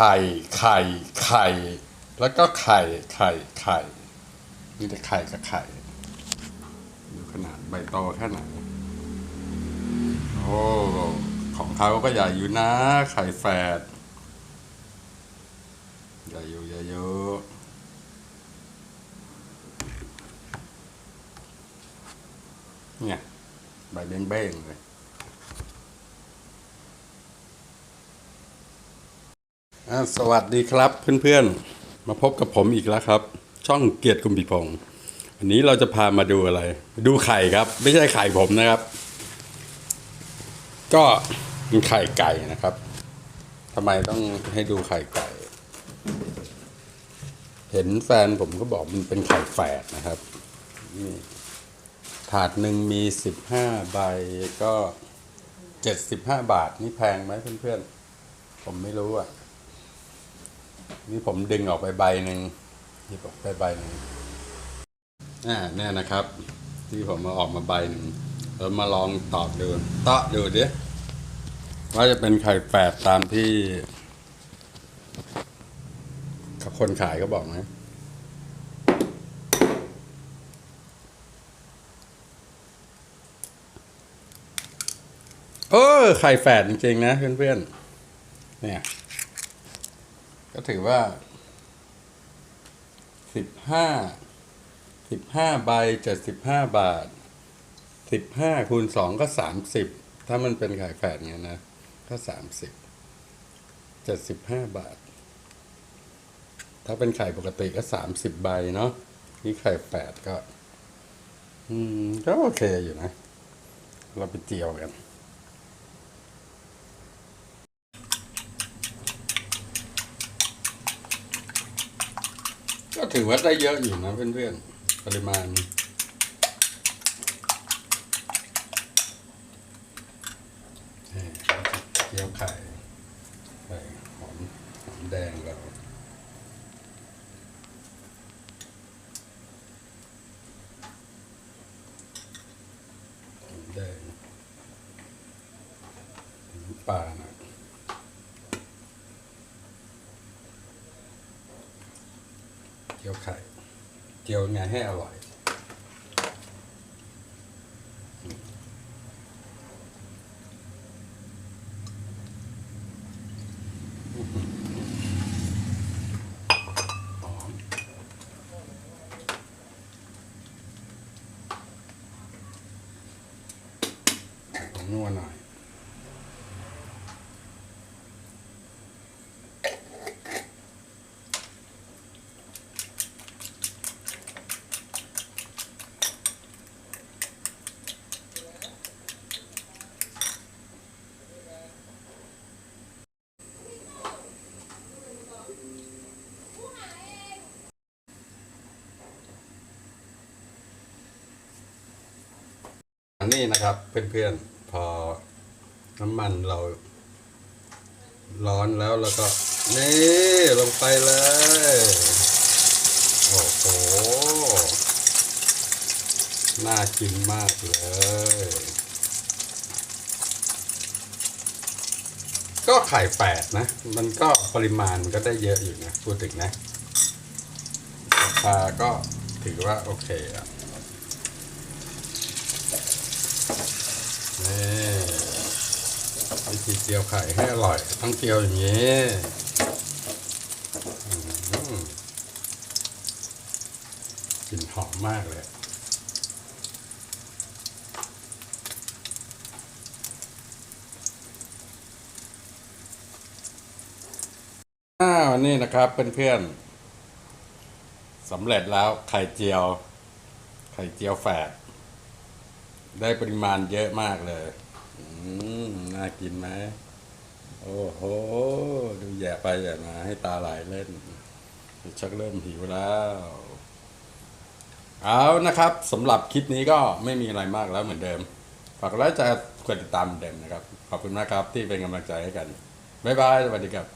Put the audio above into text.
ไข่ไข่ไข่แล้วก็ไข่ไข่ไข่มีแต่ไข่กับไข่ดูขนาดใบโตแค่ไหนโอ้ของเขาก็ใหญ่อยู่นะ ไข่แฝดใหญ่อยู่ใหญ่อยู่เนี่ยใบเบ้งๆเลย อ่า สวัสดีครับเพื่อนๆ มาพบกับผมอีกแล้วครับ ช่องเกียรติกุมพิพงศ์อันนี้เราจะพามาดูอะไร ดูไข่ครับ ไม่ใช่ไข่ผมนะครับ ก็เป็นไข่ไก่นะครับทำไมต้องให้ดูไข่ไก่ เห็นแฟนผมก็บอกมันเป็นไข่แฝดนะครับนี่ถาดหนึ่งมีสิบห้าใบก็เจ็ดสิบห้าบาทนี่แพงไหมเพื่อนๆ ผมไม่รู้อะ นี่ผมดึงออกไปใบหนึ่งหยิบออกไปใบหนึ่งอ่าเนี่ยนะครับ ที่ผมมาออกมาใบหนึ่งเรามาลองตอกดูเตาะดูดิว่าจะเป็นไข่แฝดตามที่คนขายเขาบอกไหมเออไข่แฝดจริงๆนะเพื่อนๆเนี่ย ก็ถือว่าสิบห้าสิบห้าใบเจ็ดสิบห้าบาทสิบห้าคูณสองก็สามสิบถ้ามันเป็นไข่แฝดเงี้ยนะก็สามสิบเจ็ดสิบห้าบาท ถ้าเป็นไข่ปกติก็สามสิบใบเนาะนี่ไข่แฝดก็ อืมก็โอเคอยู่นะ เราไปเจียวกัน ก็ ถือว่าได้เยอะอยู่นะเพื่อนๆ ปริมาณ เกี๊ยวไข่ใส่หอมหอมแดงเราหอมแดงปลานะ เจียวไข่ เจียวไงให้อร่อยหอมผงนัวหน่อย อั นนี้นะครับ เพื่อนๆพอน้ำมันเรา ร้อนแล้วแล้วก็ นี่ลงไปเลย โอ้โห น่ากินมากเลยก็ไข่แปดนะ มันก็ปริมาณมันก็ได้เยอะอยู่นะ พูดถึงนะราคาก็ถือว่าโอเคอะ นี่วิธีเจียวไข่ให้อร่อย ต้องเจียวอย่างนี้กลิ่นหอมมากเลยอ้าวนี่นะครับเพื่อนๆสำเร็จแล้วไข่เจียว ไข่เจียวแฝด ได้ปริมาณเยอะมากเลยน่ากินไหม โอ้โห ดูแย่ไปแย่มาให้ตาไหลเล่น ชักเริ่มหิวแล้ว เอานะครับสำหรับคลิปนี้ก็ไม่มีอะไรมากแล้วเหมือนเดิม ฝากกดไลค์จะกดติดตามเดิมนะครับ ขอบคุณมากครับที่เป็นกำลังใจให้กัน บ๊ายบาย สวัสดีครับ